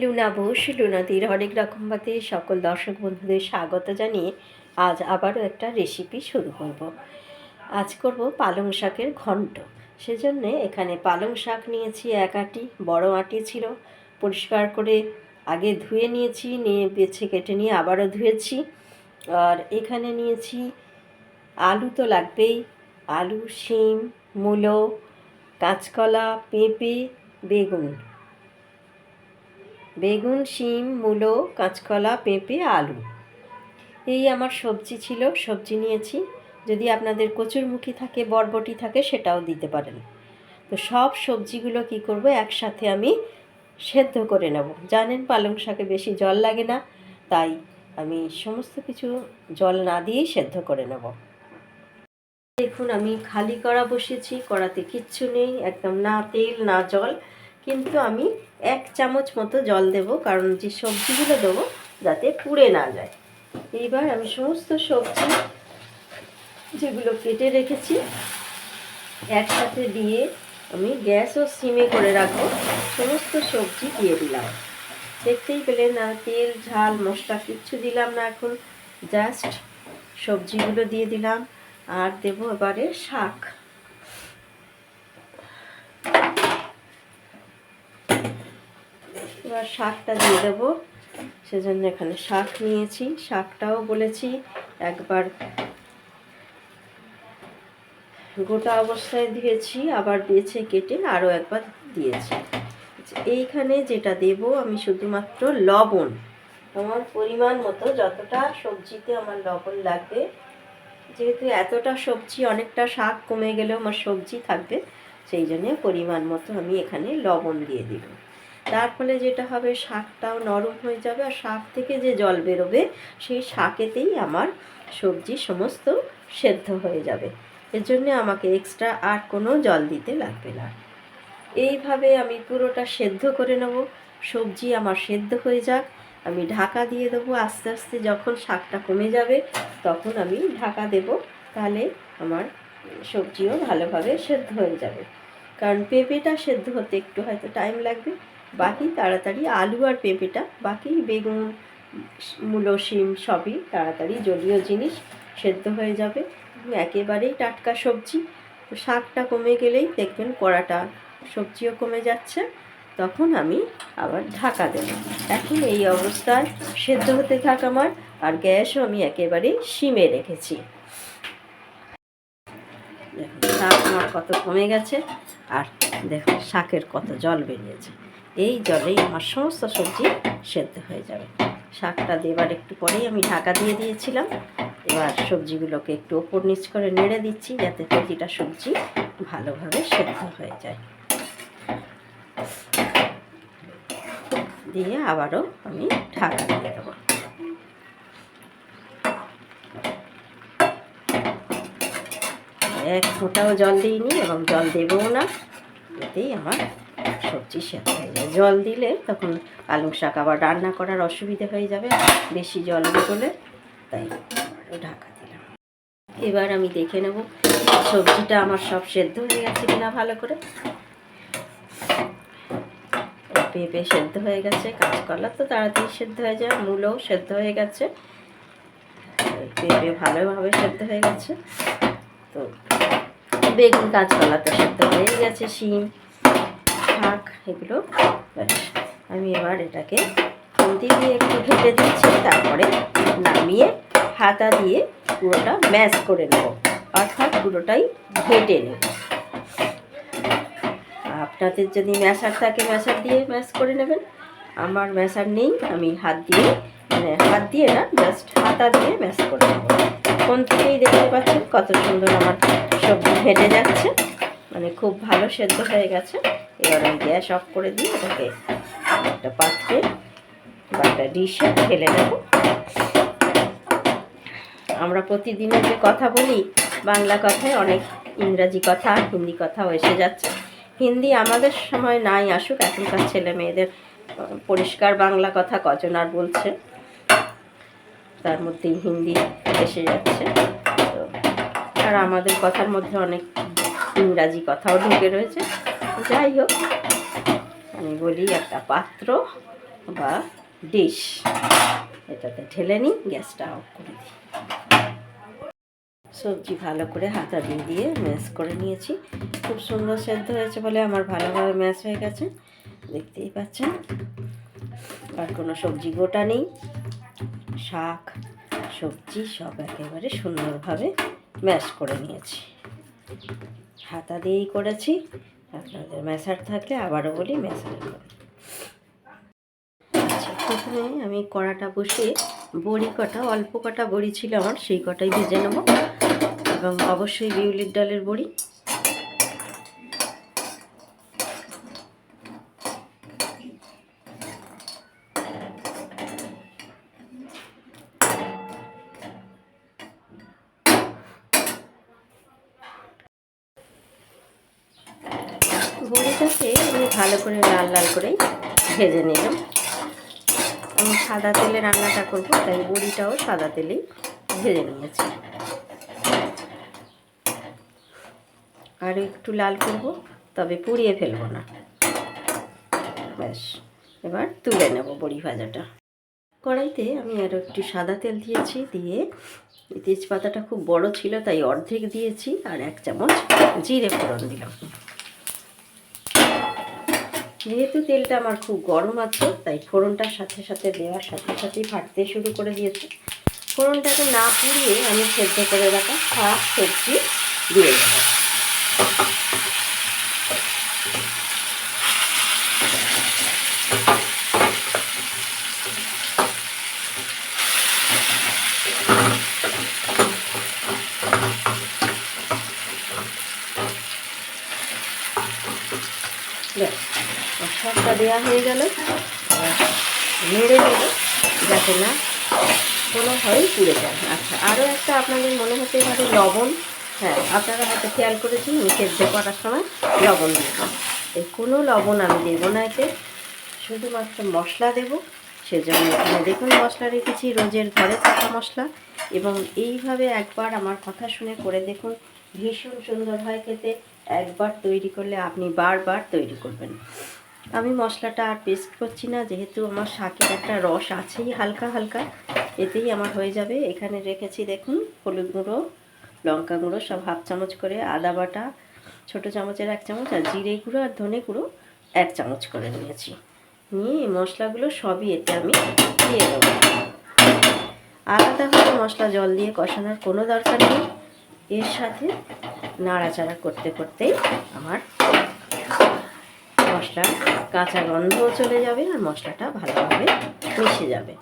Luna Bose, লুনাদির হরেক রকম ভাতে সকল দর্শক বন্ধুদের স্বাগত জানিয়ে আজ আবারও একটা রেসিপি শুরু করব। আজ করব পালং শাকের ঘন্ট। সেজন্য এখানে পালং শাক নিয়েছি এক আটি, বড় আটি ছিল। পরিষ্কার করে আগে ধুয়ে নিয়েছি, নিয়ে বেছে কেটে নিয়ে আবারও ধুয়েছি। আর এখানে নিয়েছি আলু তো লাগবেই। আলু, শিম, মূলো, কাঁচকলা, পেঁপে, বেগুন। বেগুন, শিম, মূলো, কাঁচকলা, পেঁপে, আলু। এই আমার সবজি ছিল, সবজি নিয়েছি। যদি আপনাদের কচুরমুখী থাকে, বরবটি থাকে, সেটাও দিতে পারেন। তো সব সবজিগুলো কি করব, একসাথে আমি সেদ্ধ করে নেব। জানেন, পালং শাকে বেশি জল লাগে না, তাই আমি সমস্ত কিছু জল না দিয়েই সেদ্ধ করে নেব। দেখুন, আমি খালি কড়া বসেছি, কড়াতে কিচ্ছু নেই, একদম না তেল, না জল। কিন্তু আমি এক চামচ মতো জল দেব, কারণ যে সবজিগুলো দেবো যাতে পুড়ে না যায়। এইবার আমি সমস্ত সবজি যেগুলো কেটে রেখেছি, একসাথে দিয়ে আমি গ্যাসও সিমে করে রাখব, সমস্ত সবজি দিয়ে দিলাম। দেখতেই পেলেন না তেল, ঝাল, মশলা কিচ্ছু দিলাম না এখন, জাস্ট সবজিগুলো দিয়ে দিলাম। আর দেবো এবারে শাক। এবার শাকটা দিয়ে দেবো। সেজন্য এখানে শাক নিয়েছি। শাকটাও বলেছি, একবার গোটা অবস্থায় দিয়েছি, আবার বেছে কেটে আরও একবার দিয়েছি। এইখানে যেটা দেব আমি শুধুমাত্র লবণ। আমার পরিমাণ মতো যতটা সবজিতে আমার লবণ লাগবে, যেহেতু এতটা সবজি, অনেকটা শাক কমে গেলেও আমার সবজি থাকবে, সেই জন্যে পরিমাণ মতো আমি এখানে লবণ দিয়ে দিব তার ফলে যেটা হবে, শাকটাও নরম হয়ে যাবে আর শাক থেকে যে জল বেরোবে, সেই শাকেতেই আমার সবজি সমস্ত সেদ্ধ হয়ে যাবে। এর জন্যে আমাকে এক্সট্রা আর কোনো জল দিতে লাগবে না। এইভাবে আমি পুরোটা সেদ্ধ করে নেব। সবজি আমার সেদ্ধ হয়ে যাক। আমি ঢাকা দিয়ে দেবো আস্তে আস্তে যখন শাকটা কমে যাবে, তখন আমি ঢাকা দেব। তাহলে আমার সবজিও ভালোভাবে সেদ্ধ হয়ে যাবে। কারণ পেঁপেটা সেদ্ধ হতে একটু হয়তো টাইম লাগবে। বাকি তাড়াতাড়ি আলু আর পেঁপেটা, বাকি বেগুন, মূলো, শিম সবই তাড়াতাড়ি জলীয় জিনিস সেদ্ধ হয়ে যাবে। একেবারেই টাটকা সবজি। শাকটা কমে গেলেই দেখবেন কড়াটা সবজিও কমে যাচ্ছে। তখন আমি আবার ঢাকা দেব। এখন এই অবস্থায় সেদ্ধ হতে থাক আমার, আর গ্যাসও আমি একেবারেই সিমে রেখেছি। দেখুন, শাক আমার কত কমে গেছে, আর দেখুন, শাকের কত জল বেরিয়েছে। এই জলেই আমার সমস্ত সবজি সেদ্ধ হয়ে যাবে। শাকটা দেবার একটু পরেই আমি ঢাকা দিয়ে দিয়েছিলাম। এবার সবজিগুলোকে একটু ওপর নিচ করে নেড়ে দিচ্ছি যাতে প্রতিটা সবজি ভালোভাবে সেদ্ধ হয়ে যায়। দিয়ে আবারও আমি ঢাকা দিয়ে দেবো। এক ফোঁটাও জল দিইনি এবং জল দেবও না, এতেই আমার সবজি সেদ্ধ হয়ে যায়। জল দিলে তখন পালং শাক আবার রান্না করার অসুবিধা হয়ে যাবে, বেশি জল বেরোলে তাই ঢাকা দিলাম। এবার আমি দেখে নেব সবজিটা আমার সব সেদ্ধ হয়ে গেছে কিনা ভালো করে। পেঁপে সেদ্ধ হয়ে গেছে, কাঁচকলা তো তাড়াতাড়ি সেদ্ধ হয়ে যায়, মূলও সেদ্ধ হয়ে গেছে। পেঁপে ভালোভাবে সেদ্ধ হয়ে গেছে। তো বেগুন, কাঁচকলা তো সেদ্ধ হয়ে গেছে, শিম শাক এগুলো। আমি এবার এটাকে খুন্তি দিয়ে একটু ঘেটে দিচ্ছি, তারপরে নামিয়ে হাতা দিয়ে পুরোটা ম্যাশ করে নেব। অর্থাৎ পুরোটাই ঘেটে নেব। আপনাদের যদি ম্যাশার থাকে, ম্যাশার দিয়ে ম্যাশ করে নেবেন। আমার ম্যাশার নেই, আমি হাত দিয়ে মানে হাত দিয়ে না, জাস্ট হাতা দিয়ে ম্যাশ করে নেব। কোন থেকেই দেখতে পাচ্ছেন কত সুন্দর আমার সবজি ফেটে যাচ্ছে। মানে খুব ভালো সেদ্ধ হয়ে গেছে। এবার আমি গ্যাস অফ করে দিয়ে এটাকে একটা পাত্রে বা একটা ডিশে ফেলে নেব। আমরা প্রতিদিনের যে কথা বলি, বাংলা কথায় অনেক ইংরাজি কথা, হিন্দি কথাও এসে যাচ্ছে। হিন্দি আমাদের সময় নাই আসুক, এখনকার ছেলে মেয়েদের পরিষ্কার বাংলা কথা কজন আর বলছে? তার মধ্যেই হিন্দি এসে যাচ্ছে। তো, আর আমাদের কথার মধ্যে অনেক ইংরাজি কথাও ঢুকে রয়েছে। যাই হোক, আমি বলি একটা পাত্র বা ডিশ এটাতে ঢেলে নিই, গ্যাসটা অফ করে দিই। সবজি ভালো করে হাতা দিয়ে দিয়ে ম্যাশ করে নিয়েছি। খুব সুন্দর সেদ্ধ হয়েছে বলে আমার ভালোভাবে ম্যাশ হয়ে গেছে। দেখতেই পাচ্ছেন, আর কোনো সবজি গোটা নেই। শাক, সবজি সব একেবারে সুন্দরভাবে ম্যাশ করে নিয়েছি। হাতা দিয়েই করেছি। আপনাদের মেশার থাকলে আবারও বলি মেশার আচ্ছা প্রথমে আমি কড়াটা বসিয়ে বড়ি কটা, অল্প কটা বড়ি ছিল আমার, সেই কটাই ভেজে নেব। এবং অবশ্যই বিউলির ডালের বড়ি। বড়িটাকে আমি ভালো করে লাল লাল করেই ভেজে নিলাম। আমি সাদা তেলে রান্নাটা করব, তাই বড়িটাও সাদা তেলেই ভেজে নিয়েছি। আর একটু লাল করব, তবে পুড়িয়ে ফেলব না। ব্যাস, এবার তুলে নেব বড়ি ভাজাটা। কড়াইতে আমি আরও একটু সাদা তেল দিয়েছি, দিয়ে তেজপাতাটা খুব বড় ছিল, তাই অর্ধেক দিয়েছি, আর এক চামচ জিরে ফোড়ন দিলাম। যেহেতু তেলটা আমার খুব গরম আছে, তাই ফোড়নটার সাথে সাথে দেওয়ার সাথে সাথেই ফাটতে শুরু করে দিয়েছে। ফোড়নটাকে না পুড়িয়ে আমি সেদ্ধ করে রাখা শাক সবজি দিয়ে দেবো ব্যাস শাকটা দেওয়া হয়ে গেল। নেড়ে নেব যাতে না কোনোভাবেই পুড়ে যায়। আচ্ছা আরও একটা আপনাদের মনে হতে পারে লবণ। হ্যাঁ আপনারা হয়তো খেয়াল করেছেন আমি সেদ্ধ করার সময় লবণ দিলাম এই কোনো লবণ আমি দেবো না এতে। শুধুমাত্র মশলা দেব। সেজন্য এখানে দেখুন মশলা রেখেছি, রোজের ঘরে থাকা মশলা। এবং এইভাবে একবার আমার কথা শুনে করে দেখুন, ভীষণ সুন্দর হয় খেতে। একবার তৈরি করলে আপনি বারবার তৈরি করবেন। আমি মশলাটা আর পেস্ট করছি না, যেহেতু আমার শাকের একটা রস আছেই হালকা হালকা, এতেই আমার হয়ে যাবে। এখানে রেখেছি দেখুন হলুদ গুঁড়ো, লঙ্কা গুঁড়ো, সব হাফ চামচ করে আদা বাটা, ছোটো চামচের এক চামচ, আর জিরে গুঁড়ো আর ধনে গুঁড়ো এক চামচ করে নিয়েছি। নিয়ে এই মশলাগুলো সবই এতে আমি দিয়ে দেবো। আলাদাভাবে মশলা জল দিয়ে কষানোর কোনো দরকার নেই। এর সাথে নাড়াচাড়া করতে করতেই আমার মশলার কাঁচা গন্ধও চলে যাবে আর মশলাটা ভালোভাবে মিশে যাবে।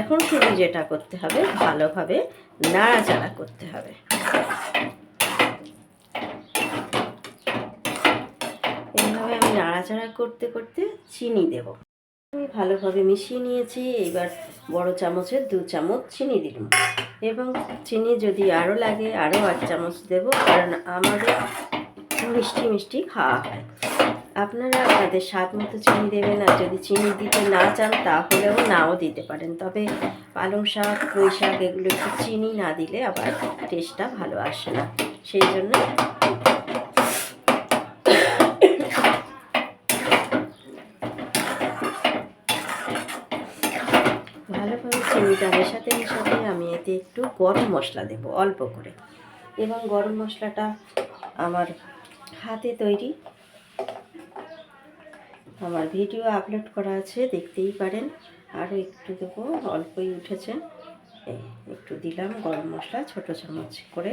এখন শুধু যেটা করতে হবে, ভালোভাবে নাড়াচাড়া করতে হবে। এইভাবে আমি নাড়াচাড়া করতে করতে চিনি দেব। আমি ভালোভাবে মিশিয়ে নিয়েছি, এবার বড় চামচের দু চামচ চিনি দিলাম। এবং চিনি যদি আরও লাগে, আরও এক চামচ দেবো, কারণ আমাদের মিষ্টি মিষ্টি খাওয়া হয়। আপনারা আপনাদের স্বাদ মতো চিনি দেবেন আর যদি চিনি দিতে না চান, তাহলেও নাও দিতে পারেন। তবে পালং শাক, পুঁই শাক, এগুলো একটু চিনি না দিলে আবার টেস্টটা ভালো আসে না। সেই জন্য ভালোভাবে চিনিটা মেশাতে মেশাতে আমি এতে একটু গরম মশলা দেব, অল্প করে। এবং গরম মশলাটা আমার হাতে তৈরি। আমার ভিডিও আপলোড করা আছে, দেখতেই পারেন। আরও একটু দেবো, অল্পই উঠেছে। একটু দিলাম গরম মশলা, ছোটো চামচ করে।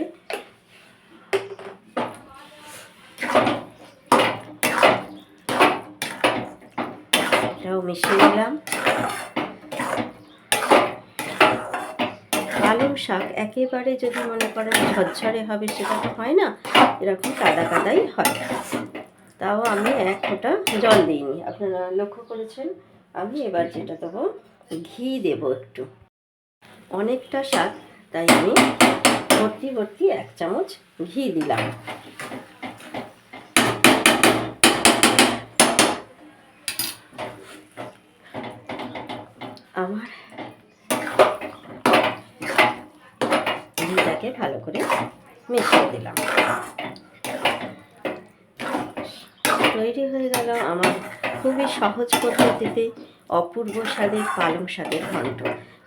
এটাও মিশিয়ে দিলাম পালং শাক একেবারে যদি মনে করেন ঝরঝরে হবে, সেটা তো হয় না। এরকম কাদা কাদাই হয়। তাও আমি এক ফোঁটা জল দিইনি। আপনারা লক্ষ্য করেছেন, আমি এবার যেটা দেবো, ঘি দেব একটু। অনেকটা শাক তাই আমি ভর্তি ভর্তি এক চামচ ঘি দিলাম। আমার ঘিটাকে ভালো করে মিশিয়ে দিলাম। তৈরি হয়ে গেল আমার খুবই সহজ পদ্ধতিতে অপূর্ব স্বাদের পালং শাকের ঘন্ট।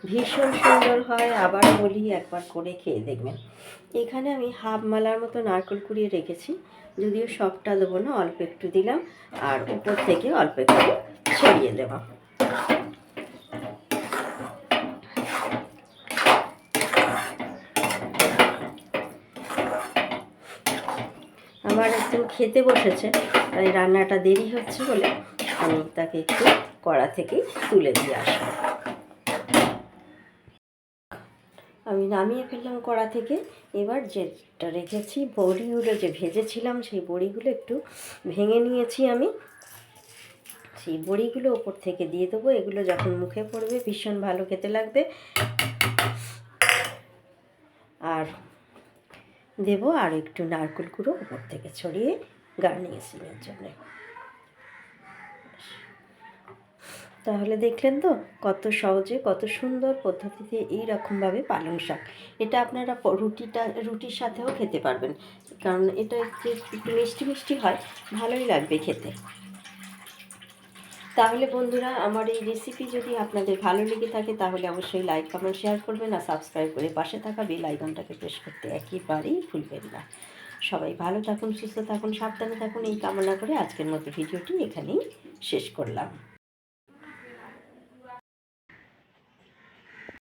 ভীষণ সুন্দর হয়, আবার বলি একবার করে খেয়ে দেখবেন। এখানে আমি হাফ মালার মতো নারকেল কুড়িয়ে রেখেছি, যদিও সবটা দেবো না, অল্প একটু দিলাম, আর উপর থেকে অল্প একটু ছড়িয়ে দেবো। আমার একদম খেতে বসেছে। তাই রান্নাটা দেরি হচ্ছে বলে আমি তাকে একটু কড়া থেকে তুলে দিয়ে আসব। আমি নামিয়ে ফেললাম কড়া থেকে। এবার যেটা রেখেছি, বড়িগুলো যে ভেজেছিলাম, সেই বড়িগুলো একটু ভেঙে নিয়েছি আমি। সেই বড়িগুলো ওপর থেকে দিয়ে দেবো। এগুলো যখন মুখে পড়বে, ভীষণ ভালো খেতে লাগবে। আর দেবো আর একটু নারকেল গুঁড়ো উপর থেকে ছড়িয়ে গার্নিশিংয়ের জন্য তাহলে দেখলেন তো কত সহজে, কত সুন্দর পদ্ধতিতে এই রকমভাবে পালং শাক। এটা আপনারা রুটিটা, রুটির সাথেও খেতে পারবেন। কারণ এটা যে একটু মিষ্টি মিষ্টি হয়, ভালোই লাগবে খেতে। তাহলে বন্ধুরা, আমার এই রেসিপি যদি আপনাদের ভালো লেগে থাকে, তাহলে অবশ্যই লাইক কমেন্ট শেয়ার করবেন আর সাবস্ক্রাইব করে পাশে থাকা বেল আইকনটাকে প্রেস করতে একেবারেই ভুলবেন না। সবাই ভালো থাকুন, সুস্থ থাকুন, সাবধানে থাকুন, এই কামনা করে আজকের মতো ভিডিওটি এখানেই শেষ করলাম।